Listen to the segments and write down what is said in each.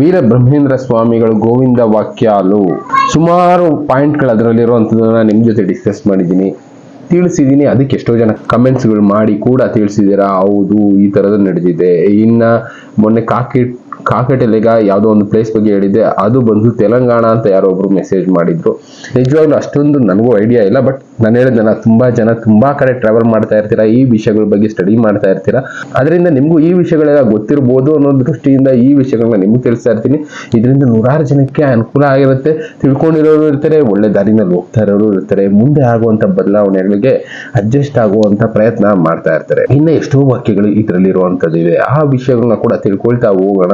ವೀರ ಬ್ರಹ್ಮೇಂದ್ರ ಸ್ವಾಮಿಗಳು ಗೋವಿಂದ ವಾಕ್ಯಾಲು. ಸುಮಾರು ಪಾಯಿಂಟ್ಗಳು ಅದರಲ್ಲಿರುವಂಥದ್ದನ್ನ ನಿಮ್ಮ ಜೊತೆ ಡಿಸ್ಕಸ್ ಮಾಡಿದ್ದೀನಿ. ತಿಳಿಸಿದ್ದೀನಿ. ಅದಕ್ಕೆ ಎಷ್ಟೋ ಜನ ಕಮೆಂಟ್ಸ್ಗಳು ಮಾಡಿ ಕೂಡ ತಿಳಿಸಿದ್ದೀರಾ? ಹೌದು, ಈ ಥರದ್ದು ನಡೆದಿದೆ. ಇನ್ನ ಮೊನ್ನೆ ಕಾಕಿ, ಕಾಕಟೆಲೆಗ ಯಾವುದೋ ಒಂದು ಪ್ಲೇಸ್ ಬಗ್ಗೆ ಹೇಳಿದ್ದೆ. ಅದು ಬಂದು ತೆಲಂಗಾಣ ಅಂತ ಯಾರೋ ಒಬ್ರು ಮೆಸೇಜ್ ಮಾಡಿದ್ರು. ನಿಜವಾಗ್ಲೂ ಅಷ್ಟೊಂದು ನನಗೂ ಐಡಿಯಾ ಇಲ್ಲ ಬಟ್ ನಾನು ಹೇಳಿದ್ನಲ್ಲ ತುಂಬಾ ಜನ ತುಂಬಾ ಕಡೆ ಟ್ರಾವೆಲ್ ಮಾಡ್ತಾ ಇರ್ತೀರಾ, ಈ ವಿಷಯಗಳ ಬಗ್ಗೆ ಸ್ಟಡಿ ಮಾಡ್ತಾ ಇರ್ತೀರಾ. ಅದರಿಂದ ನಿಮಗೂ ಈ ವಿಷಯಗಳೆಲ್ಲ ಗೊತ್ತಿರ್ಬೋದು ಅನ್ನೋ ದೃಷ್ಟಿಯಿಂದ ಈ ವಿಷಯಗಳನ್ನ ನಿಮ್ಗೆ ತಿಳಿಸ್ತಾ ಇರ್ತೀನಿ. ಇದರಿಂದ ನೂರಾರು ಜನಕ್ಕೆ ಅನುಕೂಲ ಆಗಿರುತ್ತೆ. ತಿಳ್ಕೊಂಡಿರೋರು ಇರ್ತಾರೆ, ಒಳ್ಳೆ ದಾರಿನಲ್ಲಿ ಹೋಗ್ತಾ ಇರೋರು ಇರ್ತಾರೆ, ಮುಂದೆ ಆಗುವಂಥ ಬದಲಾವಣೆಗಳಿಗೆ ಅಡ್ಜಸ್ಟ್ ಆಗುವಂಥ ಪ್ರಯತ್ನ ಮಾಡ್ತಾ ಇರ್ತಾರೆ. ಇನ್ನು ಎಷ್ಟೋ ವಾಕ್ಯಗಳು ಇದರಲ್ಲಿ ಇರುವಂಥದ್ದು ಇದೆ ಆ ವಿಷಯಗಳನ್ನ ಕೂಡ ತಿಳ್ಕೊಳ್ತಾ ಹೋಗೋಣ.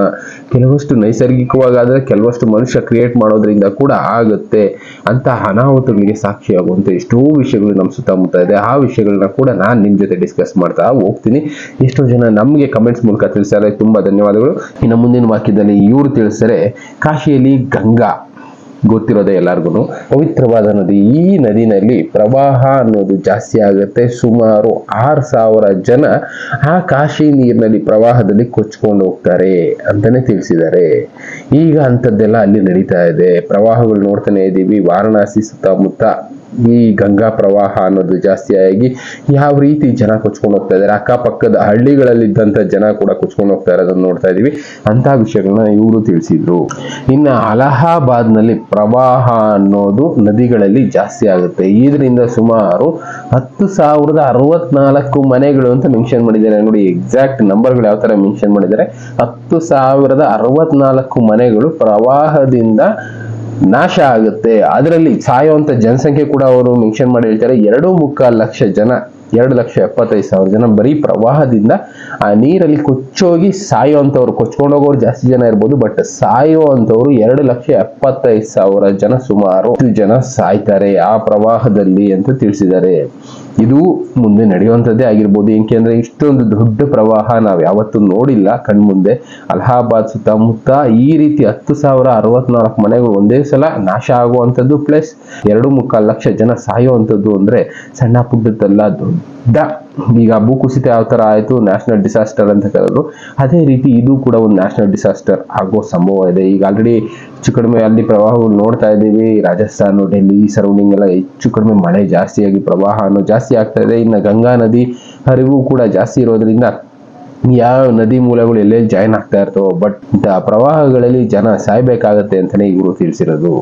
ಕೆಲವಷ್ಟು ನೈಸರ್ಗಿಕವಾಗಾದರೆ, ಕೆಲವಷ್ಟು ಮನುಷ್ಯ ಕ್ರಿಯೇಟ್ ಮಾಡೋದ್ರಿಂದ ಕೂಡ ಆಗುತ್ತೆ. ಅಂತ ಅನಾಹುತಗಳಿಗೆ ಸಾಕ್ಷಿಯಾಗುವಂಥ ಎಷ್ಟೋ ವಿಷಯಗಳು ನಮ್ಮ ಸುತ್ತಮುತ್ತ ಇದೆ, ಆ ವಿಷಯಗಳನ್ನ ಕೂಡ ನಾನು ನಿಮ್ಮ ಜೊತೆ ಡಿಸ್ಕಸ್ ಮಾಡ್ತಾ ಹೋಗ್ತೀನಿ. ಎಷ್ಟೋ ಜನ ನಮಗೆ ಕಮೆಂಟ್ಸ್ ಮೂಲಕ ತಿಳಿಸ್ತಾರೆ ತುಂಬಾ ಧನ್ಯವಾದಗಳು. ಇನ್ನು ಮುಂದಿನ ವಾಕ್ಯದಲ್ಲಿ ಇವರು ತಿಳಿಸ್ತಾರೆ ಕಾಶಿಯಲ್ಲಿ ಗಂಗಾ. ಗೊತ್ತಿರೋದೆ ಎಲ್ಲರಿಗೂ ಪವಿತ್ರವಾದ ನದಿ, ಈ ನದಿನಲ್ಲಿ ಪ್ರವಾಹ ಅನ್ನೋದು ಜಾಸ್ತಿ ಆಗುತ್ತೆ. ಸುಮಾರು ಆರು ಸಾವಿರ ಜನ ಆ ಕಾಶಿ ನೀರಿನಲ್ಲಿ ಪ್ರವಾಹದಲ್ಲಿ ಕೊಚ್ಕೊಂಡು ಹೋಗ್ತಾರೆ ಅಂತಾನೆ ತಿಳಿಸಿದ್ದಾರೆ. ಈಗ ಅಂಥದ್ದೆಲ್ಲ ಅಲ್ಲಿ ನಡೀತಾ ಇದೆ. ಪ್ರವಾಹಗಳು ನೋಡ್ತಾನೆ ಇದ್ದೀವಿ ವಾರಣಾಸಿ ಸುತ್ತಮುತ್ತ ಈ ಗಂಗಾ ಪ್ರವಾಹ ಅನ್ನೋದು ಜಾಸ್ತಿ ಆಗಿ ಯಾವ ರೀತಿ ಜನ ಕೊಚ್ಕೊಂಡು ಹೋಗ್ತಾ ಇದ್ದಾರೆ, ಅಕ್ಕಪಕ್ಕದ ಹಳ್ಳಿಗಳಲ್ಲಿದ್ದಂಥ ಜನ ಕೂಡ ಕೊಚ್ಕೊಂಡು ಹೋಗ್ತಾ ಇರೋದನ್ನ ನೋಡ್ತಾ ಇದೀವಿ. ಅಂತ ವಿಷಯಗಳನ್ನ ಇವರು ತಿಳಿಸಿದ್ರು. ಇನ್ನು ಅಲಹಾಬಾದ್ನಲ್ಲಿ ಪ್ರವಾಹ ಅನ್ನೋದು ನದಿಗಳಲ್ಲಿ ಜಾಸ್ತಿ ಆಗುತ್ತೆ. ಇದರಿಂದ ಸುಮಾರು ಹತ್ತು ಸಾವಿರದ ಅರವತ್ನಾಲ್ಕು ಮನೆಗಳು ಅಂತ ಮೆನ್ಷನ್ ಮಾಡಿದ್ದಾರೆ. ನೋಡಿ ಎಕ್ಸಾಕ್ಟ್ ನಂಬರ್ಗಳು ಯಾವ ತರ ಮೆನ್ಷನ್ ಮಾಡಿದ್ದಾರೆ? ಹತ್ತು ಸಾವಿರದ ಅರವತ್ನಾಲ್ಕು ಮನೆಗಳು ಪ್ರವಾಹದಿಂದ ನಾಶ ಆಗುತ್ತೆ. ಅದರಲ್ಲಿ ಸಾಯುವಂತ ಜನಸಂಖ್ಯೆ ಕೂಡ ಅವರು ಮೆನ್ಷನ್ ಮಾಡಿ ಹೇಳ್ತಾರೆ. ಎರಡು ಮುಕ್ಕಾಲು ಲಕ್ಷ ಜನ, ಎರಡು ಲಕ್ಷ ಎಪ್ಪತ್ತೈದು ಸಾವಿರ ಜನ ಬರೀ ಪ್ರವಾಹದಿಂದ ಆ ನೀರಲ್ಲಿ ಕೊಚ್ಚೋಗಿ ಸಾಯುವಂಥವ್ರು ಕೊಚ್ಕೊಂಡು ಹೋಗೋರು ಜಾಸ್ತಿ ಜನ ಇರ್ಬೋದು ಬಟ್ ಸಾಯುವಂಥವ್ರು ಎರಡು ಲಕ್ಷ ಎಪ್ಪತ್ತೈದು ಸಾವಿರ ಜನ ಸುಮಾರು ಜನ ಸಾಯ್ತಾರೆ ಆ ಪ್ರವಾಹದಲ್ಲಿ ಅಂತ ತಿಳಿಸಿದ್ದಾರೆ. ಇದು ಮುಂದೆ ನಡೆಯುವಂಥದ್ದೇ ಆಗಿರ್ಬೋದು. ಏಕೆಂದ್ರೆ ಇಷ್ಟೊಂದು ದೊಡ್ಡ ಪ್ರವಾಹ ನಾವು ಯಾವತ್ತೂ ನೋಡಿಲ್ಲ. ಕಣ್ಮುಂದೆ ಅಲಹಾಬಾದ್ ಸುತ್ತಮುತ್ತ ಈ ರೀತಿ ಹತ್ತು ಸಾವಿರ ಅರವತ್ನಾಲ್ಕು ಮನೆಗಳು ಒಂದೇ ಸಲ ನಾಶ ಆಗುವಂಥದ್ದು. ಪ್ಲಸ್ ಎರಡು ಮುಕ್ಕಾಲು ಲಕ್ಷ ಜನ ಸಾಯುವಂಥದ್ದು ಅಂದರೆ ಸಣ್ಣ ಪುಟ್ಟದ್ದಲ್ಲ ದೊಡ್ಡ ಈಗ ಭೂಕುಸಿತ ಯಾವ ಥರ ಆಯಿತು ನ್ಯಾಷನಲ್ ಡಿಸಾಸ್ಟರ್ ಅಂತ ಕರೆದ್ರು ಅದೇ ರೀತಿ ಇದು ಕೂಡ ಒಂದು ನ್ಯಾಷನಲ್ ಡಿಸಾಸ್ಟರ್ ಆಗೋ ಸಂಭವ ಇದೆ. ಈಗ ಆಲ್ರೆಡಿ ಹೆಚ್ಚು ಕಡಿಮೆ ಅಲ್ಲಿ ಪ್ರವಾಹಗಳು ನೋಡ್ತಾ ಇದ್ದೀವಿ. ರಾಜಸ್ಥಾನ, ಡೆಲ್ಲಿ ಸರೌಂಡಿಂಗ್ ಎಲ್ಲ ಹೆಚ್ಚು ಕಡಿಮೆ ಮಳೆ ಜಾಸ್ತಿಯಾಗಿ ಪ್ರವಾಹ ಅನ್ನೋ ಜಾಸ್ತಿ ಆಗ್ತಾ ಇದೆ. ಇನ್ನು ಗಂಗಾ ನದಿ ಹರಿವು ಕೂಡ ಜಾಸ್ತಿ ಇರೋದ್ರಿಂದ ಯಾವ ನದಿ ಮೂಲಗಳು ಎಲ್ಲೆಲ್ಲಿ ಜಾಯಿನ್ ಆಗ್ತಾ ಇರ್ತವೋ ಬಟ್ ಇಂತಹ ಪ್ರವಾಹಗಳಲ್ಲಿ ಜನ ಸಾಯ್ಬೇಕಾಗತ್ತೆ ಅಂತಾನೆ ಇವರು ತಿಳಿಸಿರೋದು.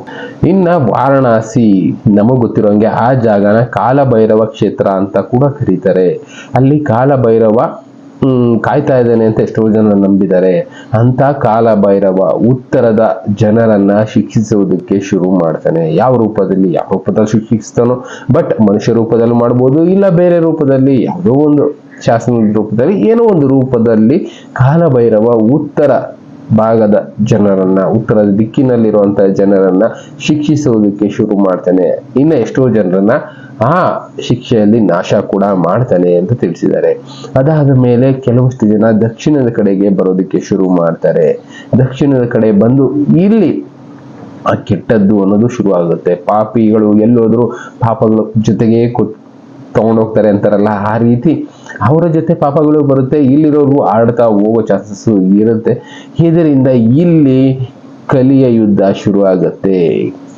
ಇನ್ನ ವಾರಣಾಸಿ ನಮಗ್ ಗೊತ್ತಿರೋಂಗೆ ಆ ಜಾಗನ ಕಾಲಭೈರವ ಕ್ಷೇತ್ರ ಅಂತ ಕೂಡ ಕರೀತಾರೆ. ಅಲ್ಲಿ ಕಾಲಭೈರವ ಕಾಯ್ತಾ ಇದ್ದಾನೆ ಅಂತ ಎಷ್ಟೋ ಜನ ನಂಬಿದ್ದಾರೆ. ಅಂತ ಕಾಲಭೈರವ ಉತ್ತರದ ಜನರನ್ನ ಶಿಕ್ಷಿಸುವುದಕ್ಕೆ ಶುರು ಮಾಡ್ತಾನೆ. ಯಾವ ರೂಪದಲ್ಲಿ ಯಾವ ರೂಪದಲ್ಲಿ ಶಿಕ್ಷಿಸ್ತಾನೋ ಬಟ್ ಮನುಷ್ಯ ರೂಪದಲ್ಲಿ ಮಾಡ್ಬೋದು ಇಲ್ಲ ಬೇರೆ ರೂಪದಲ್ಲಿ ಯಾವುದೋ ಒಂದು ಶಾಸನದ ರೂಪದಲ್ಲಿ ಏನೋ ಒಂದು ರೂಪದಲ್ಲಿ ಕಾಲಭೈರವ ಉತ್ತರ ಭಾಗದ ಜನರನ್ನ ಉತ್ತರದ ದಿಕ್ಕಿನಲ್ಲಿರುವಂತಹ ಜನರನ್ನ ಶಿಕ್ಷಿಸುವುದಕ್ಕೆ ಶುರು ಮಾಡ್ತಾನೆ. ಇನ್ನ ಎಷ್ಟೋ ಜನರನ್ನ ಆ ಶಿಕ್ಷೆಯಲ್ಲಿ ನಾಶ ಕೂಡ ಮಾಡ್ತಾನೆ ಅಂತ ತಿಳಿಸಿದ್ದಾರೆ. ಅದಾದ ಮೇಲೆ ಕೆಲವಷ್ಟು ಜನ ದಕ್ಷಿಣದ ಕಡೆಗೆ ಬರೋದಕ್ಕೆ ಶುರು ಮಾಡ್ತಾರೆ. ದಕ್ಷಿಣದ ಕಡೆ ಬಂದು ಇಲ್ಲಿ ಆ ಕೆಟ್ಟದ್ದು ಅನ್ನೋದು ಶುರು ಆಗುತ್ತೆ. ಪಾಪಿಗಳು ಎಲ್ಲೋದ್ರು ಪಾಪಗಳ ಜೊತೆಗೆ ಕೊ ತಗೊಂಡೋಗ್ತಾರೆ ಅಂತಾರಲ್ಲ, ಆ ರೀತಿ ಅವರ ಜೊತೆ ಪಾಪಗಳು ಬರುತ್ತೆ ಇಲ್ಲಿರೋರು ಆಡ್ತಾ ಹೋಗೋ ಚಾನ್ಸಸ್ ಇರುತ್ತೆ. ಇದರಿಂದ ಇಲ್ಲಿ ಕಲಿಯ ಯುದ್ಧ ಶುರು ಆಗುತ್ತೆ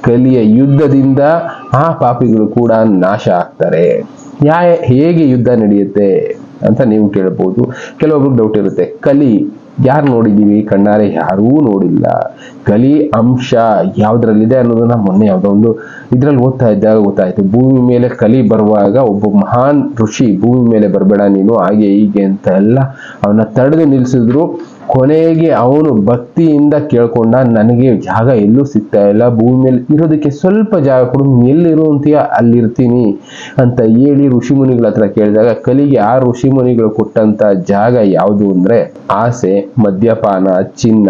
ಕಲಿಯ ಯುದ್ಧದಿಂದ ಆ ಪಾಪಿಗಳು ಕೂಡ ನಾಶ ಆಗ್ತಾರೆ. ಯಾ ಹೇಗೆ ಯುದ್ಧ ನಡೆಯುತ್ತೆ ಅಂತ ನೀವು ಕೇಳ್ಬೋದು ಕೆಲವೊಬ್ರಿಗೆ ಡೌಟ್ ಇರುತ್ತೆ. ಕಲಿ ಯಾರು ನೋಡಿದ್ದೀವಿ ಕಣ್ಣಾರೆ ಯಾರೂ ನೋಡಿಲ್ಲ. ಕಲಿ ಅಂಶ ಯಾವುದ್ರಲ್ಲಿದೆ ಅನ್ನೋದನ್ನ ಮೊನ್ನೆ ಯಾವುದೋ ಒಂದು ಇದ್ರಲ್ಲಿ ಓದ್ತಾ ಇದ್ದಾಗ ಗೊತ್ತಾಯ್ತು. ಭೂಮಿ ಮೇಲೆ ಕಲಿ ಬರುವಾಗ ಒಬ್ಬ ಮಹಾನ್ ಋಷಿ ಭೂಮಿ ಮೇಲೆ ಬರಬೇಡ ನೀನು, ಹಾಗೆ ಹೀಗೆ ಅಂತ ಎಲ್ಲ ಅವನ್ನ ತಡೆದು ನಿಲ್ಸಿದ್ರು. ಕೊನೆಗೆ ಅವನು ಭಕ್ತಿಯಿಂದ ಕೇಳ್ಕೊಂಡ, ನನಗೆ ಜಾಗ ಎಲ್ಲೂ ಸಿಗ್ತಾ ಇಲ್ಲ, ಭೂಮಿ ಮೇಲೆ ಇರೋದಕ್ಕೆ ಸ್ವಲ್ಪ ಜಾಗ ಕೊಡು ಎಲ್ಲಿರುವಂತೀಯ ಅಲ್ಲಿರ್ತೀನಿ ಅಂತ ಹೇಳಿ ಋಷಿ ಮುನಿಗಳ ಹತ್ರ ಕೇಳಿದಾಗ, ಕಲಿಗೆ ಆ ಋಷಿ ಮುನಿಗಳು ಕೊಟ್ಟಂತ ಜಾಗ ಯಾವುದು ಅಂದ್ರೆ ಆಸೆ, ಮದ್ಯಪಾನ, ಚಿನ್ನ,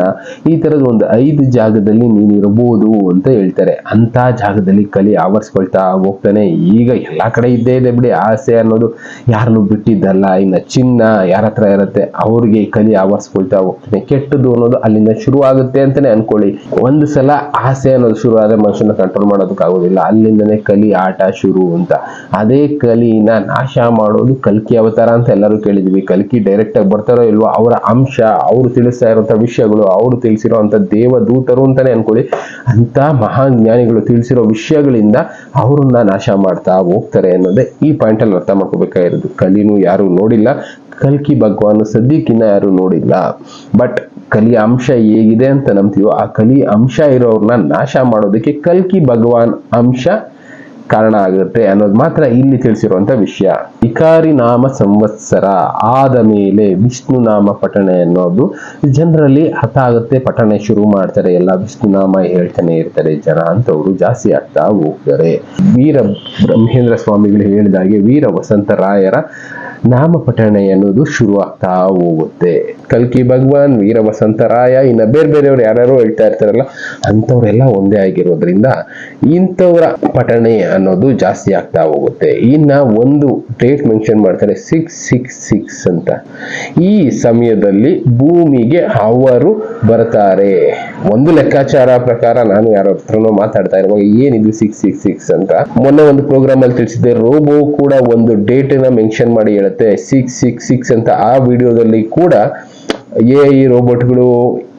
ಈ ತರದ ಒಂದು ಐದು ಜಾಗದಲ್ಲಿ ನೀನು ಇರಬಹುದು ಅಂತ ಹೇಳ್ತಾರೆ. ಅಂತ ಜಾಗದಲ್ಲಿ ಕಲಿ ಆವರಿಸ್ಕೊಳ್ತಾ ಹೋಗ್ತಾನೆ. ಈಗ ಎಲ್ಲಾ ಕಡೆ ಇದ್ದೇ ಇದೆ ಬಿಡಿ, ಆಸೆ ಅನ್ನೋದು ಯಾರನ್ನು ಬಿಟ್ಟಿದ್ದಲ್ಲ. ಇನ್ನ ಚಿನ್ನ ಯಾರ ಹತ್ರ ಇರುತ್ತೆ, ಅವ್ರಿಗೆ ಕಲಿ ಆವರಿಸ್ಕೊಳ್ತಾ ಹೋಗ್ತಾನೆ ಕೆಟ್ಟದ್ದು ಅನ್ನೋದು ಅಲ್ಲಿಂದ ಶುರು ಆಗುತ್ತೆ ಅಂತಾನೆ ಅನ್ಕೊಳ್ಳಿ. ಒಂದು ಸಲ ಆಸೆ ಅನ್ನೋದು ಶುರು ಆದ್ರೆ ಮನುಷ್ಯನ ಕಂಟ್ರೋಲ್ ಮಾಡೋದಕ್ಕಾಗೋದಿಲ್ಲ. ಅಲ್ಲಿಂದನೇ ಕಲಿ, ಆಟ ಶುರು ಅಂತ. ಅದೇ ಕಲಿನ ನಾಶ ಮಾಡೋದು ಕಲ್ಕಿ ಅವತಾರ ಅಂತ ಎಲ್ಲರೂ ಕೇಳಿದ್ವಿ. ಕಲ್ಕಿ ಡೈರೆಕ್ಟ್ ಆಗಿ ಬರ್ತಾರೋ ಇಲ್ವೋ ಅವರ ಅಂಶ, ಅವರು ತಿಳಿಸ್ತಾ ಇರುವಂತ ವಿಷಯಗಳು, ಅವರು ತಿಳಿಸಿರುವಂತ ದೇವದೂತರು ಅಂತಾನೆ ಅನ್ಕೊಳ್ಳಿ. ಅಂತ ಮಹಾನ್ ಜ್ಞಾನಿಗಳು ತಿಳಿಸಿರೋ ವಿಷಯಗಳಿಂದ ಅವರನ್ನ ನಾಶ ಮಾಡ್ತಾ ಹೋಗ್ತಾರೆ ಅನ್ನೋದೇ ಈ ಪಾಯಿಂಟ್ ಅಲ್ಲಿ ಅರ್ಥ ಮಾಡ್ಕೋಬೇಕಾಗಿರೋದು. ಕಲಿನೂ ಯಾರು ನೋಡಿಲ್ಲ. ಕಲ್ಕಿ ಭಗವಾನ್ ಸದ್ಯಕ್ಕಿನ್ನ ಯಾರು ನೋಡಿಲ್ಲ. ಬಟ್ ಕಲಿ ಅಂಶ ಹೇಗಿದೆ ಅಂತ ನಂಬ್ತೀವೋ, ಆ ಕಲಿ ಅಂಶ ಇರೋರ್ನ ನಾಶ ಮಾಡೋದಕ್ಕೆ ಕಲ್ಕಿ ಭಗವಾನ್ ಅಂಶ ಕಾರಣ ಆಗುತ್ತೆ ಅನ್ನೋದು ಮಾತ್ರ ಇಲ್ಲಿ ತಿಳಿಸಿರುವಂತ ವಿಷಯ. ವಿಕಾರಿ ನಾಮ ಸಂವತ್ಸರ ಆದ ಮೇಲೆ ವಿಷ್ಣು ನಾಮ ಪಠಣೆ ಅನ್ನೋದು ಜನರಲ್ಲಿ ಹತ ಆಗುತ್ತೆ, ಪಠಣೆ ಶುರು ಮಾಡ್ತಾರೆ, ಎಲ್ಲ ವಿಷ್ಣು ನಾಮ ಹೇಳ್ತಾನೆ ಇರ್ತಾರೆ ಜನ ಅಂತವ್ರು ಜಾಸ್ತಿ ಆಗ್ತಾ ಹೋಗ್ತಾರೆ ವೀರ ಬ್ರಹ್ಮೇಂದ್ರ ಸ್ವಾಮಿಗಳು ಹೇಳಿದಾಗೆ ವೀರ ವಸಂತರಾಯರ ನಾಮ ಪಠಣೆ ಅನ್ನೋದು ಶುರುವಾಗ್ತಾ ಹೋಗುತ್ತೆ. ಕಲ್ಕಿ ಭಗವಾನ್ ವೀರ ವಸಂತರಾಯ ಇನ್ನ ಬೇರೆ ಬೇರೆಯವ್ರು ಯಾರ್ಯಾರು ಹೇಳ್ತಾ ಇರ್ತಾರಲ್ಲ, ಅಂಥವ್ರೆಲ್ಲ ಒಂದೇ ಆಗಿರೋದ್ರಿಂದ ಇಂಥವ್ರ ಪಠಣೆ ಅನ್ನೋದು ಜಾಸ್ತಿ ಆಗ್ತಾ ಹೋಗುತ್ತೆ. ಇನ್ನ ಒಂದು ಡೇಟ್ ಮೆನ್ಷನ್ ಮಾಡ್ತಾರೆ ಸಿಕ್ಸ್ ಸಿಕ್ಸ್ ಸಿಕ್ಸ್ ಅಂತ. ಈ ಸಮಯದಲ್ಲಿ ಭೂಮಿಗೆ ಅವರು ಬರ್ತಾರೆ. ಒಂದು ಲೆಕ್ಕಾಚಾರ ಪ್ರಕಾರ ನಾನು ಯಾರ ಹತ್ರನೂ ಮಾತಾಡ್ತಾ ಇರುವಾಗ ಏನಿದು ಸಿಕ್ಸ್ ಸಿಕ್ಸ್ ಸಿಕ್ಸ್ ಅಂತ. ಮೊನ್ನೆ ಒಂದು ಪ್ರೋಗ್ರಾಮ್ ಅಲ್ಲಿ ತಿಳಿಸಿದ್ದೆ ರೋಬೋ ಕೂಡ ಒಂದು ಡೇಟ್ನ ಮೆನ್ಷನ್ ಮಾಡಿ ಹೇಳುತ್ತೆ ಸಿಕ್ಸ್ ಸಿಕ್ಸ್ ಸಿಕ್ಸ್ ಅಂತ ಆ ವಿಡಿಯೋದಲ್ಲಿ ಕೂಡ ಎ ಐ ರೋಬೋಟ್ಗಳು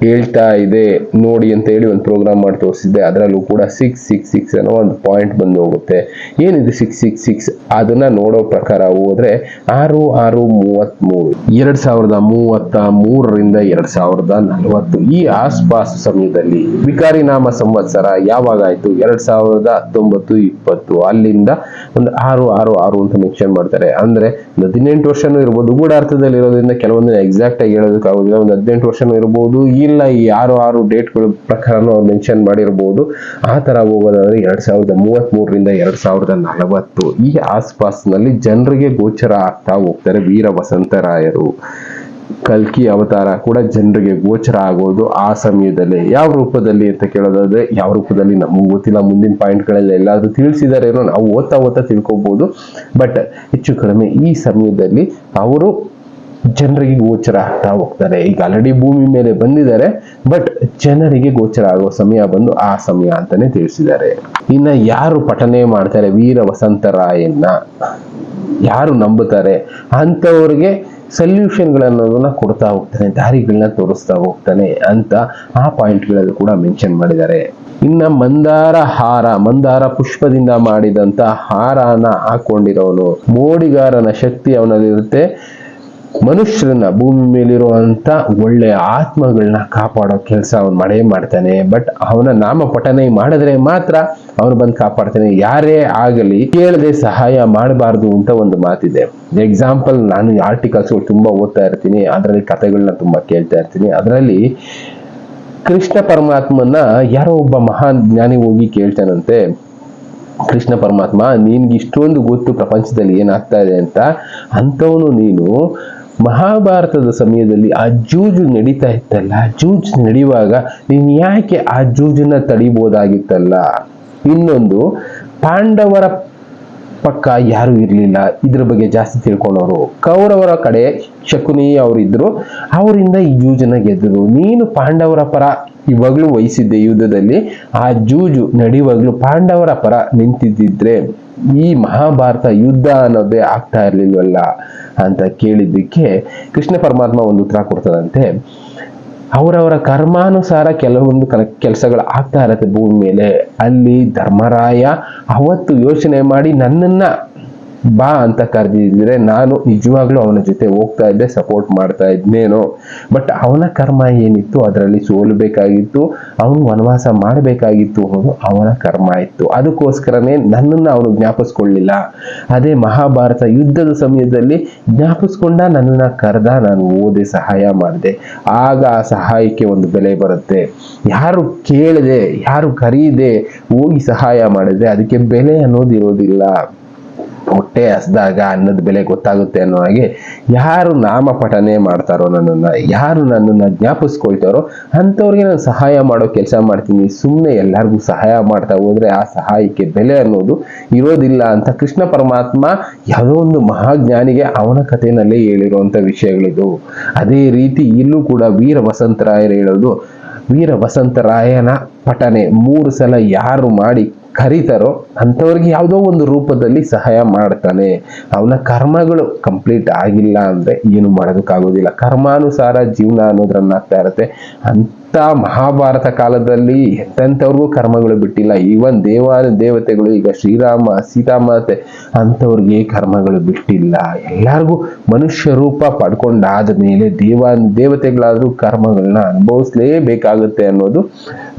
ಹೇಳ್ತಾ ಇದೆ, ನೋಡಿ ಅಂತ ಹೇಳಿ ಒಂದು ಪ್ರೋಗ್ರಾಮ್ ಮಾಡಿ ತೋರಿಸಿದ್ದೆ. ಅದರಲ್ಲೂ ಕೂಡ ಸಿಕ್ಸ್ ಸಿಕ್ಸ್ ಸಿಕ್ಸ್ ಅನ್ನೋ ಒಂದು ಪಾಯಿಂಟ್ ಬಂದು ಹೋಗುತ್ತೆ. ಏನಿದೆ ಸಿಕ್ಸ್ ಸಿಕ್ಸ್ ಸಿಕ್ಸ್ ಅದನ್ನ ನೋಡೋ ಪ್ರಕಾರ ಹೋದ್ರೆ ಆರು ಆರು, ಮೂವತ್ಮೂರು. ಎರಡ್ ಸಾವಿರದ ಮೂವತ್ತ ಮೂರರಿಂದ ಎರಡ್ ಸಾವಿರದ ನಲವತ್ತು. ಈ ಆಸ್ಪಾಸ್ ಸಮಯದಲ್ಲಿ ವಿಕಾರಿ ನಾಮ ಸಂವತ್ಸರ ಯಾವಾಗ ಆಯ್ತು? ಎರಡ್ ಸಾವಿರದ ಹತ್ತೊಂಬತ್ತು, ಇಪ್ಪತ್ತು. ಅಲ್ಲಿಂದ ಒಂದು ಆರು ಆರು ಆರು ಅಂತ ಮೆನ್ಷನ್ ಮಾಡ್ತಾರೆ. ಅಂದ್ರೆ ಹದಿನೆಂಟು ವರ್ಷನೂ ಇರ್ಬೋದು. ಗೂಢಾರ್ಥದಲ್ಲಿ ಇರೋದ್ರಿಂದ ಕೆಲವೊಂದು ಎಕ್ಸಾಕ್ಟ್ ಆಗಿ ಹೇಳೋದಕ್ಕಾಗೋದಿಲ್ಲ ಒಂದು ಹದಿನೆಂಟು ವರ್ಷನೂ ಇರ್ಬೋದು, ಇಲ್ಲ ಈ ಆರು ಆರು ಡೇಟ್ಗಳ ಪ್ರಕಾರನೂ ಅವ್ರು ಮೆನ್ಷನ್ ಮಾಡಿರ್ಬೋದು. ಆ ಥರ ಹೋಗೋದಾದ್ರೆ ಎರಡು ಸಾವಿರದ ಮೂವತ್ತ್ಮೂರರಿಂದ ಎರಡ್ ಸಾವಿರದ ನಲವತ್ತು. ಈ ಆಸ್ಪಾಸ್ನಲ್ಲಿ ಜನರಿಗೆ ಗೋಚರ ಆಗ್ತಾ ಹೋಗ್ತಾರೆ ವೀರ ವಸಂತರಾಯರು. ಕಲ್ಕಿ ಅವತಾರ ಕೂಡ ಜನರಿಗೆ ಗೋಚರ ಆಗೋದು ಆ ಸಮಯದಲ್ಲಿ. ಯಾವ ರೂಪದಲ್ಲಿ ಅಂತ ಕೇಳೋದಾದ್ರೆ, ಯಾವ ರೂಪದಲ್ಲಿ ನಮಗೂ ಗೊತ್ತಿಲ್ಲ. ಮುಂದಿನ ಪಾಯಿಂಟ್ಗಳಲ್ಲಿ ಎಲ್ಲಾದ್ರೂ ತಿಳಿಸಿದಾರೇನೋ ನಾವು ಓದ್ತಾ ಓದ್ತಾ ತಿಳ್ಕೊಬಹುದು ಬಟ್ ಹೆಚ್ಚು ಕಡಿಮೆ ಈ ಸಮಯದಲ್ಲಿ ಅವರು ಜನರಿಗೆ ಗೋಚರ ಆಗ್ತಾ ಹೋಗ್ತಾರೆ. ಈಗ ಆಲ್ರೆಡಿ ಭೂಮಿ ಮೇಲೆ ಬಂದಿದ್ದಾರೆ ಬಟ್ ಜನರಿಗೆ ಗೋಚರ ಆಗೋ ಸಮಯ ಬಂದು ಆ ಸಮಯ ಅಂತಾನೆ ತಿಳಿಸಿದ್ದಾರೆ. ಇನ್ನ ಯಾರು ಪಠನೆ ಮಾಡ್ತಾರೆ ವೀರ ವಸಂತರಾಯನ್ನ ಯಾರು ನಂಬುತ್ತಾರೆ? ಅಂಥವ್ರಿಗೆ ಸೊಲ್ಯೂಷನ್ಗಳನ್ನೋದನ್ನ ಕೊಡ್ತಾ ಹೋಗ್ತಾನೆ, ದಾರಿಗಳನ್ನ ತೋರಿಸ್ತಾ ಹೋಗ್ತಾನೆ ಅಂತ ಆ ಪಾಯಿಂಟ್ಗಳಲ್ಲಿ ಕೂಡ ಮೆನ್ಷನ್ ಮಾಡಿದ್ದಾರೆ. ಇನ್ನ ಮಂದಾರ ಹಾರ, ಮಂದಾರ ಪುಷ್ಪದಿಂದ ಮಾಡಿದಂತ ಹಾರನ ಹಾಕೊಂಡಿರೋನು ಮೋಡಿಗಾರನ ಶಕ್ತಿ ಅವನಲ್ಲಿರುತ್ತೆ. ಮನುಷ್ಯರನ್ನ ಭೂಮಿ ಮೇಲಿರುವಂತ ಒಳ್ಳೆಯ ಆತ್ಮಗಳನ್ನ ಕಾಪಾಡೋ ಕೆಲಸ ಅವನು ಮಾಡೇ ಮಾಡ್ತಾನೆ. ಬಟ್ ಅವನ ನಾಮ ಪಠನೆ ಮಾಡಿದ್ರೆ ಮಾತ್ರ ಅವನು ಬಂದು ಕಾಪಾಡ್ತಾನೆ. ಯಾರೇ ಆಗಲಿ ಕೇಳದೆ ಸಹಾಯ ಮಾಡಬಾರ್ದು ಅಂತ ಒಂದು ಮಾತಿದೆ. ಎಕ್ಸಾಂಪಲ್ ನಾನು ಆರ್ಟಿಕಲ್ಸ್ಗಳು ತುಂಬಾ ಓದ್ತಾ ಇರ್ತೀನಿ. ಅದರಲ್ಲಿ ಕಥೆಗಳನ್ನ ತುಂಬಾ ಕೇಳ್ತಾ ಇರ್ತೀನಿ. ಅದರಲ್ಲಿ ಕೃಷ್ಣ ಪರಮಾತ್ಮನ ಯಾರೋ ಒಬ್ಬ ಮಹಾನ್ ಜ್ಞಾನಿ ಹೋಗಿ ಕೇಳ್ತಾನಂತೆ. ಕೃಷ್ಣ ಪರಮಾತ್ಮ ನಿನ್ಗೆ ಇಷ್ಟೊಂದು ಗೊತ್ತು ಪ್ರಪಂಚದಲ್ಲಿ ಏನಾಗ್ತಾ ಇದೆ ಅಂತ. ಅಂಥವನು ನೀನು ಮಹಾಭಾರತದ ಸಮಯದಲ್ಲಿ ಆ ಜೂಜು ನಡೀತಾ ಇತ್ತಲ್ಲ? ಜೂಜು ನಡೆಯುವಾಗ ನೀನ್ ಯಾಕೆ ಆ ಜೂಜನ್ನ ತಡಿಬೋದಾಗಿತ್ತಲ್ಲ? ಇನ್ನೊಂದು, ಪಾಂಡವರ ಪಕ್ಕ ಯಾರು ಇರಲಿಲ್ಲ. ಇದ್ರ ಬಗ್ಗೆ ಜಾಸ್ತಿ ತಿಳ್ಕೊಂಡವರು. ಕೌರವರ ಕಡೆ ಶಕುನಿ ಅವರಿದ್ರು. ಅವರಿಂದ ಈ ಜೂಜನ ಗೆದ್ದರು ನೀನು ಪಾಂಡವರ ಪರ ಇವಾಗಲೂ ವಹಿಸಿದ್ದೆ ಯುದ್ಧದಲ್ಲಿ. ಆ ಜೂಜು ನಡೆಯುವಾಗಲೂ ಪಾಂಡವರ ಪರ ನಿಂತಿದ್ದಿದ್ರೆ ಈ ಮಹಾಭಾರತ ಯುದ್ಧ ಅನ್ನೋದೇ ಆಗ್ತಾ ಇರ್ಲಿಲ್ವಲ್ಲ ಅಂತ ಕೇಳಿದ್ದಕ್ಕೆ ಕೃಷ್ಣ ಪರಮಾತ್ಮ ಒಂದು ಉತ್ತರ ಕೊಡ್ತದಂತೆ ಅವರವರ ಕರ್ಮಾನುಸಾರ ಕೆಲವೊಂದು ಕೆಲಸಗಳು ಆಗ್ತಾ ಇರತ್ತೆ ಭೂಮಿ ಮೇಲೆ. ಅಲ್ಲಿ ಧರ್ಮರಾಯ ಅವತ್ತು ಯೋಚನೆ ಮಾಡಿ ನನ್ನನ್ನ ಬಾ ಅಂತ ಕರೆದಿದ್ರೆ ನಾನು ನಿಜವಾಗ್ಲೂ ಅವನ ಜೊತೆ ಹೋಗ್ತಾ ಇದ್ದೆ ಸಪೋರ್ಟ್ ಮಾಡ್ತಾ ಇದ್ನೇನೋ. ಬಟ್ ಅವನ ಕರ್ಮ ಏನಿತ್ತು? ಅದರಲ್ಲಿ ಸೋಲಬೇಕಾಗಿತ್ತು ಅವನು ವನವಾಸ ಮಾಡಬೇಕಾಗಿತ್ತು. ಅನ್ನೋದು ಅವನ ಕರ್ಮ ಇತ್ತು. ಅದಕ್ಕೋಸ್ಕರನೇ ನನ್ನನ್ನು ಅವನು ಜ್ಞಾಪಿಸ್ಕೊಳ್ಳಿಲ್ಲ. ಅದೇ ಮಹಾಭಾರತ ಯುದ್ಧದ ಸಮಯದಲ್ಲಿ ಜ್ಞಾಪಿಸ್ಕೊಂಡ ನನ್ನನ್ನ ಕರೆದ ನಾನು ಓದಿ ಸಹಾಯ ಮಾಡಿದೆ. ಆಗ ಆ ಸಹಾಯಕ್ಕೆ ಒಂದು ಬೆಲೆ ಬರುತ್ತೆ. ಯಾರು ಕೇಳದೆ, ಯಾರು ಕರೀದೆ ಹೋಗಿ ಸಹಾಯ ಮಾಡಿದ್ರೆ ಅದಕ್ಕೆ ಬೆಲೆ ಅನ್ನೋದು ಇರೋದಿಲ್ಲ ಹೊಟ್ಟೆ ಹಸ್ದಾಗ ಅನ್ನದ ಬೆಲೆ ಗೊತ್ತಾಗುತ್ತೆ ಅನ್ನೋ ಹಾಗೆ ಯಾರು ನಾಮಪಠನೆ ಮಾಡ್ತಾರೋ ನನ್ನನ್ನ, ಯಾರು ನನ್ನನ್ನ ಜ್ಞಾಪಿಸ್ಕೊಳ್ತಾರೋ ಅಂಥವ್ರಿಗೆ ನಾನು ಸಹಾಯ ಮಾಡೋ ಕೆಲಸ ಮಾಡ್ತೀನಿ. ಸುಮ್ಮನೆ ಎಲ್ಲರಿಗೂ ಸಹಾಯ ಮಾಡ್ತಾ ಹೋದ್ರೆ ಆ ಸಹಾಯಕ್ಕೆ ಬೆಲೆ ಅನ್ನೋದು ಇರೋದಿಲ್ಲ ಅಂತ ಕೃಷ್ಣ ಪರಮಾತ್ಮ ಯಾವುದೋ ಒಂದು ಮಹಾಜ್ಞಾನಿಗೆ ಅವನ ಕಥೆನಲ್ಲೇ ಹೇಳಿರುವಂಥ ವಿಷಯಗಳಿದು. ಅದೇ ರೀತಿ ಇಲ್ಲೂ ಕೂಡ ವೀರ ವಸಂತರಾಯರು ಹೇಳೋದು, ವೀರ ವಸಂತರಾಯನ ಪಠನೆ ಮೂರು ಸಲ ಯಾರು ಮಾಡಿ ಕರೀತಾರೋ ಅಂಥವ್ರಿಗೆ ಯಾವುದೋ ಒಂದು ರೂಪದಲ್ಲಿ ಸಹಾಯ ಮಾಡ್ತಾನೆ. ಅವನ ಕರ್ಮಗಳು ಕಂಪ್ಲೀಟ್ ಆಗಿಲ್ಲ ಅಂದ್ರೆ ಏನು ಮಾಡೋದಕ್ಕಾಗೋದಿಲ್ಲ. ಕರ್ಮಾನುಸಾರ ಜೀವನ ಅನ್ನೋದ್ರನ್ನಾಗ್ತಾ ಇರುತ್ತೆ. ಅಂತ ಮಹಾಭಾರತ ಕಾಲದಲ್ಲಿ ಎಂತೆಂಥವ್ರಿಗೂ ಕರ್ಮಗಳು ಬಿಟ್ಟಿಲ್ಲ. ಈವನ್ ದೇವಾನ ದೇವತೆಗಳು, ಈಗ ಶ್ರೀರಾಮ, ಸೀತಾಮಾತೆ, ಅಂಥವ್ರಿಗೆ ಕರ್ಮಗಳು ಬಿಟ್ಟಿಲ್ಲ. ಎಲ್ಲರಿಗೂ ಮನುಷ್ಯ ರೂಪ ಪಡ್ಕೊಂಡಾದ ಮೇಲೆ ದೇವಾನ ದೇವತೆಗಳಾದರೂ ಕರ್ಮಗಳನ್ನ ಅನುಭವಿಸ್ಲೇಬೇಕಾಗುತ್ತೆ ಅನ್ನೋದು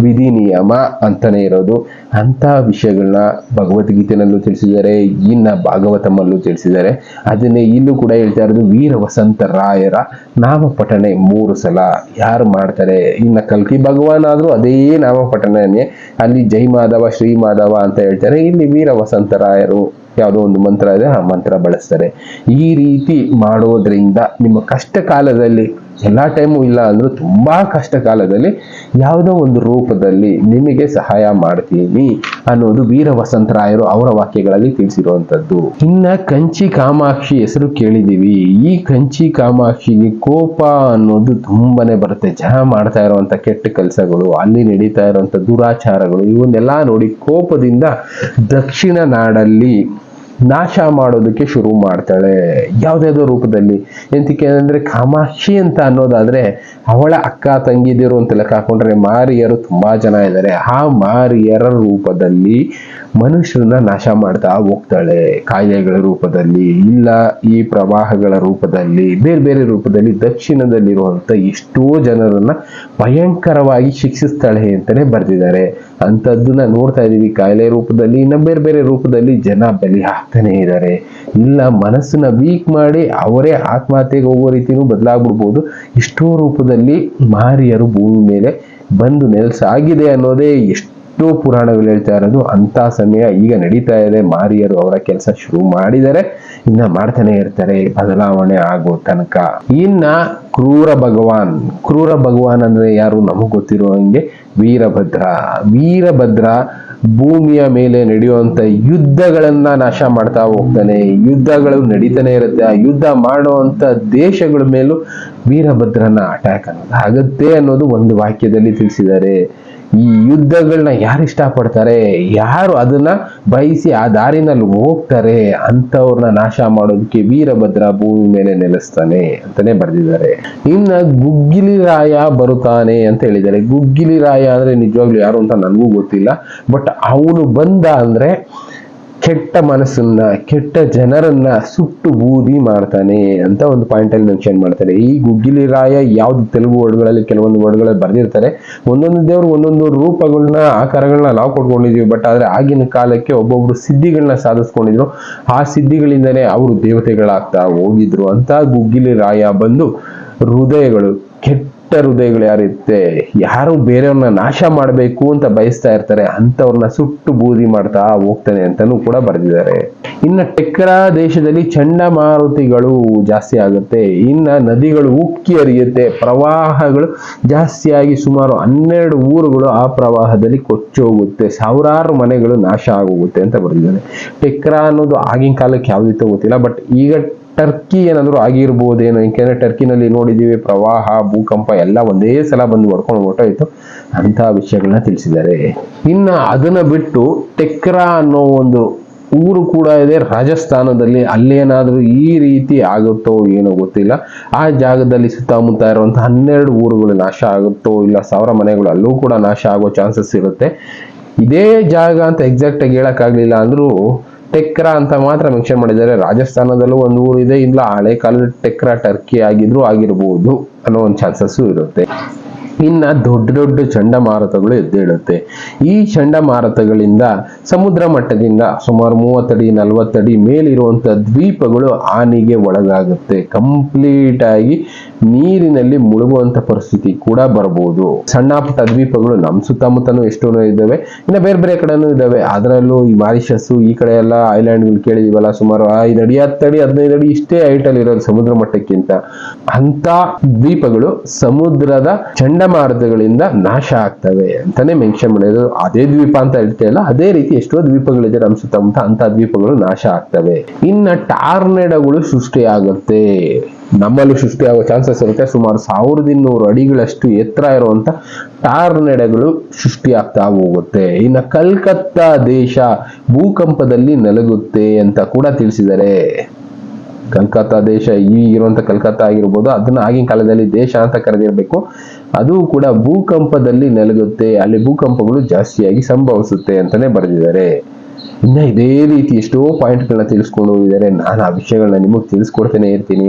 ವಿಧಿ ನಿಯಮ ಅಂತಾನೆ ಇರೋದು. ಅಂತ ವಿಷಯಗಳನ್ನ ಭಗವದ್ಗೀತೆನಲ್ಲೂ ತಿಳಿಸಿದ್ದಾರೆ, ಇನ್ನ ಭಾಗವತಮಲ್ಲೂ ತಿಳಿಸಿದ್ದಾರೆ. ಅದನ್ನೇ ಇಲ್ಲೂ ಕೂಡ ಹೇಳ್ತಾ ಇರೋದು ವೀರ ವಸಂತ ರಾಯರ ನಾಮಪಠಣೆ ಮೂರು ಸಲ. ಯಾರು ಮಾಡ್ತಾರೆ? ಇನ್ನ ಕಲ್ಕಿ ಭಗವಾನ್ ಆದರೂ ಅದೇ ನಾಮಪಠಣನೆ ಅಲ್ಲಿ ಜೈ ಮಾಧವ, ಶ್ರೀ ಮಾಧವ ಅಂತ ಹೇಳ್ತಾರೆ. ಇಲ್ಲಿ ವೀರ ವಸಂತ ರಾಯರು ಯಾವುದೋ ಒಂದು ಮಂತ್ರ ಇದೆ, ಆ ಮಂತ್ರ ಬಳಸ್ತಾರೆ. ಈ ರೀತಿ ಮಾಡೋದ್ರಿಂದ ನಿಮ್ಮ ಕಷ್ಟ ಕಾಲದಲ್ಲಿ ಎಲ್ಲ ಟೈಮು ಇಲ್ಲ ಅಂದ್ರೂ ತುಂಬಾ ಕಷ್ಟ ಕಾಲದಲ್ಲಿ ಯಾವುದೋ ಒಂದು ರೂಪದಲ್ಲಿ ನಿಮಗೆ ಸಹಾಯ ಮಾಡ್ತೀನಿ ಅನ್ನೋದು ವೀರ ವಸಂತರಾಯರು ಅವರ ವಾಕ್ಯಗಳಲ್ಲಿ ತಿಳಿಸಿರುವಂತದ್ದು. ಇನ್ನ ಕಂಚಿ ಕಾಮಾಕ್ಷಿ ಹೆಸರು ಕೇಳಿದೀವಿ ಈ ಕಂಚಿ ಕಾಮಾಕ್ಷಿಗೆ ಕೋಪ ಅನ್ನೋದು ತುಂಬಾನೇ ಬರುತ್ತೆ. ಜನ ಮಾಡ್ತಾ ಇರುವಂಥ ಕೆಟ್ಟ ಕೆಲಸಗಳು, ಅಲ್ಲಿ ನಡೀತಾ ಇರುವಂತ ದುರಾಚಾರಗಳು, ಇವನ್ನೆಲ್ಲ ನೋಡಿ ಕೋಪದಿಂದ ದಕ್ಷಿಣ ನಾಡಲ್ಲಿ ನಾಶ ಮಾಡೋದಕ್ಕೆ ಶುರು ಮಾಡ್ತಾಳೆ. ಯಾವುದ್ಯಾವುದೋ ರೂಪದಲ್ಲಿ. ಎಂತಕ್ಕೆ ಅಂದ್ರೆ ಕಾಮಾಕ್ಷಿ ಅಂತ ಅನ್ನೋದಾದ್ರೆ ಅವಳ ಅಕ್ಕ, ತಂಗಿದಿರು ಅಂತ ಲೆಕ್ಕ ಹಾಕೊಂಡ್ರೆ ಮಾರಿಯರು ತುಂಬಾ ಜನ ಇದ್ದಾರೆ. ಆ ಮಾರಿಯರ ರೂಪದಲ್ಲಿ ಮನುಷ್ಯರನ್ನ ನಾಶ ಮಾಡ್ತಾ ಹೋಗ್ತಾಳೆ. ಕಾಯಿಲೆಗಳ ರೂಪದಲ್ಲಿ ಇಲ್ಲ, ಈ ಪ್ರವಾಹಗಳ ರೂಪದಲ್ಲಿ, ಬೇರೆ ಬೇರೆ ರೂಪದಲ್ಲಿ ದಕ್ಷಿಣದಲ್ಲಿರುವಂಥ ಎಷ್ಟೋ ಜನರನ್ನ ಭಯಂಕರವಾಗಿ ಶಿಕ್ಷಿಸ್ತಾಳೆ ಅಂತಲೇ ಬರೆದಿದ್ದಾರೆ. ಅಂಥದ್ದನ್ನ ನೋಡ್ತಾ ಇದ್ದೀವಿ. ಕಾಯಿಲೆ ರೂಪದಲ್ಲಿ, ಇನ್ನ ಬೇರೆ ಬೇರೆ ರೂಪದಲ್ಲಿ ಜನ ಬಲಿ ಹಾಕ್ತಾನೆ ಇದ್ದಾರೆ. ಇಲ್ಲ, ಮನಸ್ಸನ್ನ ವೀಕ್ ಮಾಡಿ ಅವರೇ ಆತ್ಮಹತ್ಯೆಗೆ ಹೋಗೋ ರೀತಿನೂ ಬದಲಾಗ್ಬಿಡ್ಬೋದು. ಎಷ್ಟೋ ರೂಪದಲ್ಲಿ ಮಾರಿಯರು ಭೂಮಿ ಮೇಲೆ ಬಂದು ನೆಲೆಸಾಗಿದೆ ಅನ್ನೋದೇ ಎಷ್ಟೋ ಪುರಾಣಗಳು ಹೇಳ್ತಾ ಇರೋದು. ಅಂತ ಸಮಯ ಈಗ ನಡೀತಾ ಇದೆ. ಮಾರಿಯರು ಅವರ ಕೆಲಸ ಶುರು ಮಾಡಿದರೆ ಇನ್ನ ಮಾಡ್ತಾನೆ ಇರ್ತಾರೆ, ಬದಲಾವಣೆ ಆಗೋ ತನಕ. ಇನ್ನ ಕ್ರೂರ ಭಗವಾನ್ ಕ್ರೂರ ಭಗವಾನ್ ಅಂದ್ರೆ ಯಾರು ನಮಗ್ ಗೊತ್ತಿರೋ ಹಂಗೆ ವೀರಭದ್ರ. ವೀರಭದ್ರ ಭೂಮಿಯ ಮೇಲೆ ನಡೆಯುವಂತ ಯುದ್ಧಗಳನ್ನ ನಾಶ ಮಾಡ್ತಾ ಹೋಗ್ತಾನೆ. ಯುದ್ಧಗಳು ನಡೀತಾನೆ ಇರುತ್ತೆ. ಆ ಯುದ್ಧ ಮಾಡುವಂತ ದೇಶಗಳ ಮೇಲೂ ವೀರಭದ್ರನ ಅಟ್ಯಾಕ್ ಅನ್ನೋದು ಆಗುತ್ತೆ ಅನ್ನೋದು ಒಂದು ವಾಕ್ಯದಲ್ಲಿ ತಿಳಿಸಿದ್ದಾರೆ. ಈ ಯುದ್ಧಗಳನ್ನ ಯಾರು ಇಷ್ಟಪಡ್ತಾರೆ? ಯಾರು ಅದನ್ನ ಬಯಸಿ ಆ ದಾರಿನಲ್ಲಿ ಹೋಗ್ತಾರೆ? ಅಂತವ್ರನ್ನ ನಾಶ ಮಾಡೋದಕ್ಕೆ ವೀರಭದ್ರ ಭೂಮಿ ಮೇಲೆ ನೆಲೆಸ್ತಾನೆ ಅಂತಾನೆ ಬರೆದಿದ್ದಾರೆ. ಇನ್ನ ಗುಗ್ಗಿಲಿ ರಾಯ ಬರುತ್ತಾನೆ ಅಂತ ಹೇಳಿದ್ದಾರೆ. ಗುಗ್ಗಿಲಿ ರಾಯ ಅಂದ್ರೆ ನಿಜವಾಗ್ಲೂ ಯಾರು ಅಂತ ನನಗೂ ಗೊತ್ತಿಲ್ಲ. ಬಟ್ ಅವನು ಬಂದ ಅಂದ್ರೆ ಕೆಟ್ಟ ಮನಸ್ಸನ್ನ, ಕೆಟ್ಟ ಜನರನ್ನ ಸುಟ್ಟು ಬೂದಿ ಮಾಡ್ತಾನೆ ಅಂತ ಒಂದು ಪಾಯಿಂಟ್ ಅಲ್ಲಿ ಮೆನ್ಷನ್ ಮಾಡ್ತಾರೆ. ಈ ಗುಗ್ಗಿಲಿ ರಾಯ ಯಾವ್ದು ತೆಲುಗು ವರ್ಡ್ಗಳಲ್ಲಿ ಕೆಲವೊಂದು ವರ್ಡ್ಗಳಲ್ಲಿ ಬರ್ದಿರ್ತಾರೆ. ಒಂದೊಂದು ದೇವರು ಒಂದೊಂದು ರೂಪಗಳನ್ನ, ಆಕಾರಗಳನ್ನ ನಾವು ಕೊಟ್ಕೊಂಡಿದೀವಿ. ಬಟ್ ಆದ್ರೆ ಆಗಿನ ಕಾಲಕ್ಕೆ ಒಬ್ಬೊಬ್ರು ಸಿದ್ಧಿಗಳನ್ನ ಸಾಧಿಸ್ಕೊಂಡಿದ್ರು. ಆ ಸಿದ್ಧಿಗಳಿಂದನೇ ಅವರು ದೇವತೆಗಳಾಗ್ತಾ ಹೋಗಿದ್ರು ಅಂತ ಗುಗ್ಗಿಲಿ ರಾಯ ಬಂದು ಹೃದಯಗಳು ಕೆಟ್ಟ ಹೃದಯಗಳು ಯಾರಿರುತ್ತೆ? ಯಾರು ಬೇರೆಯವ್ರನ್ನ ನಾಶ ಮಾಡಬೇಕು ಅಂತ ಬಯಸ್ತಾ ಇರ್ತಾರೆ. ಅಂಥವ್ರನ್ನ ಸುಟ್ಟು ಬೂದಿ ಮಾಡ್ತಾ ಹೋಗ್ತಾನೆ ಅಂತಾನೂ ಕೂಡ ಬರೆದಿದ್ದಾರೆ. ಇನ್ನ ಟೆಕ್ರಾ ದೇಶದಲ್ಲಿ ಚಂಡಮಾರುತಿಗಳು ಜಾಸ್ತಿ ಆಗುತ್ತೆ. ಇನ್ನ ನದಿಗಳು ಉಕ್ಕಿ ಹರಿಯುತ್ತೆ. ಪ್ರವಾಹಗಳು ಜಾಸ್ತಿಯಾಗಿ ಸುಮಾರು ಹನ್ನೆರಡು ಊರುಗಳು ಆ ಪ್ರವಾಹದಲ್ಲಿ ಕೊಚ್ಚೋಗುತ್ತೆ ಸಾವಿರಾರು ಮನೆಗಳು ನಾಶ ಆಗೋಗುತ್ತೆ ಅಂತ ಬರೆದಿದ್ದಾರೆ. ಟೆಕ್ರಾ ಅನ್ನೋದು ಆಗಿನ ಕಾಲಕ್ಕೆ ಯಾವ್ದಿತ್ತೋ ಗೊತ್ತಿಲ್ಲ. ಬಟ್ ಈಗ ಟರ್ಕಿ ಏನಾದರೂ ಆಗಿರ್ಬೋದೇನೋ ಏಕೆಂದರೆ ಟರ್ಕಿನಲ್ಲಿ ನೋಡಿದ್ದೀವಿ, ಪ್ರವಾಹ, ಭೂಕಂಪ, ಎಲ್ಲ ಒಂದೇ ಸಲ ಬಂದು ಹೊಡ್ಕೊಂಡು ಹೊರಟೋಯ್ತು. ಅಂತ ವಿಷಯಗಳನ್ನ ತಿಳಿಸಿದ್ದಾರೆ. ಇನ್ನು ಅದನ್ನು ಬಿಟ್ಟು ಟೆಕ್ರಾ ಅನ್ನೋ ಒಂದು ಊರು ಕೂಡ ಇದೆ. ರಾಜಸ್ಥಾನದಲ್ಲಿ ಅಲ್ಲೇನಾದರೂ ಈ ರೀತಿ ಆಗುತ್ತೋ ಏನೋ ಗೊತ್ತಿಲ್ಲ. ಆ ಜಾಗದಲ್ಲಿ ಸುತ್ತಮುತ್ತ ಇರುವಂಥ ಹನ್ನೆರಡು ಊರುಗಳು ನಾಶ ಆಗುತ್ತೋ ಇಲ್ಲ, ಸಾವಿರ ಮನೆಗಳು ಅಲ್ಲೂ ಕೂಡ ನಾಶ ಆಗೋ ಚಾನ್ಸಸ್ ಇರುತ್ತೆ. ಇದೇ ಜಾಗ ಅಂತ ಎಕ್ಸಾಕ್ಟಾಗಿ ಹೇಳೋಕ್ಕಾಗಲಿಲ್ಲ ಅಂದ್ರೂ ಟೆಕ್ರಾ ಅಂತ ಮಾತ್ರ ಮೆನ್ಷನ್ ಮಾಡಿದ್ದಾರೆ. ರಾಜಸ್ಥಾನದಲ್ಲೂ ಒಂದು ಊರು ಇದೆ. ಇಲ್ಲ ಹಳೆ ಕಾಲದ ಟೆಕ್ರಾ ಟರ್ಕಿ ಆಗಿದ್ರು ಆಗಿರಬಹುದು ಅನ್ನೋ ಒಂದು ಚಾನ್ಸಸ್ ಇರುತ್ತೆ. ಇನ್ನ ದೊಡ್ಡ ದೊಡ್ಡ ಚಂಡಮಾರುತಗಳು ಎದ್ದೇಳುತ್ತೆ. ಈ ಚಂಡಮಾರುತಗಳಿಂದ ಸಮುದ್ರ ಮಟ್ಟದಿಂದ ಸುಮಾರು ಮೂವತ್ತಡಿ ನಲವತ್ತಡಿ ಮೇಲಿರುವಂತ ದ್ವೀಪಗಳು ಹಾನಿಗೆ ಒಳಗಾಗುತ್ತೆ. ಕಂಪ್ಲೀಟ್ ಆಗಿ ನೀರಿನಲ್ಲಿ ಮುಳುಗುವಂತ ಪರಿಸ್ಥಿತಿ ಕೂಡ ಬರಬಹುದು ಸಣ್ಣ ಪುಟ್ಟ ದ್ವೀಪಗಳು ನಮ್ಮ ಸುತ್ತಮುತ್ತನೂ ಎಷ್ಟೋ ಇದ್ದಾವೆ. ಇನ್ನು ಬೇರೆ ಬೇರೆ ಕಡೆನೂ ಇದ್ದಾವೆ. ಅದರಲ್ಲೂ ಈ ಮಾರಿಷಸ್ ಈ ಕಡೆ ಎಲ್ಲ ಐಲ್ಯಾಂಡ್ಗಳು ಕೇಳಿದೀವಲ್ಲ ಸುಮಾರು ಐದು ಅಡಿ, ಹತ್ತು ಅಡಿ, ಹದಿನೈದು ಅಡಿ ಇಷ್ಟೇ ಹೈಟ್ ಅಲ್ಲಿ ಇರೋದು ಸಮುದ್ರ ಮಟ್ಟಕ್ಕಿಂತ. ಅಂತ ದ್ವೀಪಗಳು ಸಮುದ್ರದ ಚಂಡಮಾರುತಗಳಿಂದ ನಾಶ ಆಗ್ತವೆ ಅಂತಾನೆ ಮೆನ್ಷನ್ ಮಾಡಿದ್ರು ಅದೇ ದ್ವೀಪ ಅಂತ ಹೇಳ್ತಾ ಇಲ್ಲ. ಅದೇ ರೀತಿ ಎಷ್ಟೋ ದ್ವೀಪಗಳಿದೆ ನಮ್ಮ ಸುತ್ತಮುತ್ತ. ಅಂತ ದ್ವೀಪಗಳು ನಾಶ ಆಗ್ತವೆ. ಇನ್ನ ಟಾರ್ನೆಡಗಳು ಸೃಷ್ಟಿಯಾಗುತ್ತೆ. ನಮ್ಮಲ್ಲೂ ಸೃಷ್ಟಿಯಾಗೋ ಚಾನ್ಸಸ್ ಇರುತ್ತೆ. ಸುಮಾರು ಸಾವಿರದ ಇನ್ನೂರು ಅಡಿಗಳಷ್ಟು ಎತ್ತರ ಇರುವಂತ ಟಾರ್ನೆಡಗಳು ಸೃಷ್ಟಿಯಾಗ್ತಾ ಹೋಗುತ್ತೆ. ಇನ್ನು ಕಲ್ಕತ್ತಾ ದೇಶ ಭೂಕಂಪದಲ್ಲಿ ನಲಗುತ್ತೆ ಅಂತ ಕೂಡ ತಿಳಿಸಿದ್ದಾರೆ. ಕಲ್ಕತ್ತಾ ದೇಶ ಈ ಇರುವಂತ ಕಲ್ಕತ್ತಾ ಆಗಿರ್ಬೋದು, ಅದನ್ನ ಆಗಿನ ಕಾಲದಲ್ಲಿ ದೇಶ ಅಂತ ಕರೆದಿರಬೇಕು. ಅದು ಕೂಡ ಭೂಕಂಪದಲ್ಲಿ ನಲಗುತ್ತೆ. ಅಲ್ಲಿ ಭೂಕಂಪಗಳು ಜಾಸ್ತಿಯಾಗಿ ಸಂಭವಿಸುತ್ತೆ ಅಂತಾನೆ ಬರೆದಿದ್ದಾರೆ. ಇನ್ನ ಇದೇ ರೀತಿ ಎಷ್ಟೋ ಪಾಯಿಂಟ್ಗಳನ್ನ ತಿಳಿಸ್ಕೊಂಡು ಹೋಗಿದ್ದಾರೆ. ನಾನು ಆ ವಿಷಯಗಳನ್ನ ನಿಮಗೆ ತಿಳಿಸ್ಕೊಡ್ತೇನೆ ಇರ್ತೀನಿ.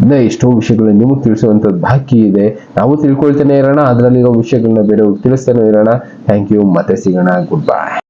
ಇನ್ನ ಎಷ್ಟೋ ವಿಷಯಗಳನ್ನ ನಿಮಗೆ ತಿಳಿಸುವಂಥದ್ದು ಬಾಕಿ ಇದೆ. ನಾವು ತಿಳ್ಕೊಳ್ತಾನೆ ಇರೋಣ, ಅದರಲ್ಲಿರೋ ವಿಷಯಗಳನ್ನ ಬೇರೆ ತಿಳಿಸ್ತಾನೆ ಇರೋಣ. ಥ್ಯಾಂಕ್ ಯು ಮತ್ತೆ ಸಿಗೋಣ. Good bye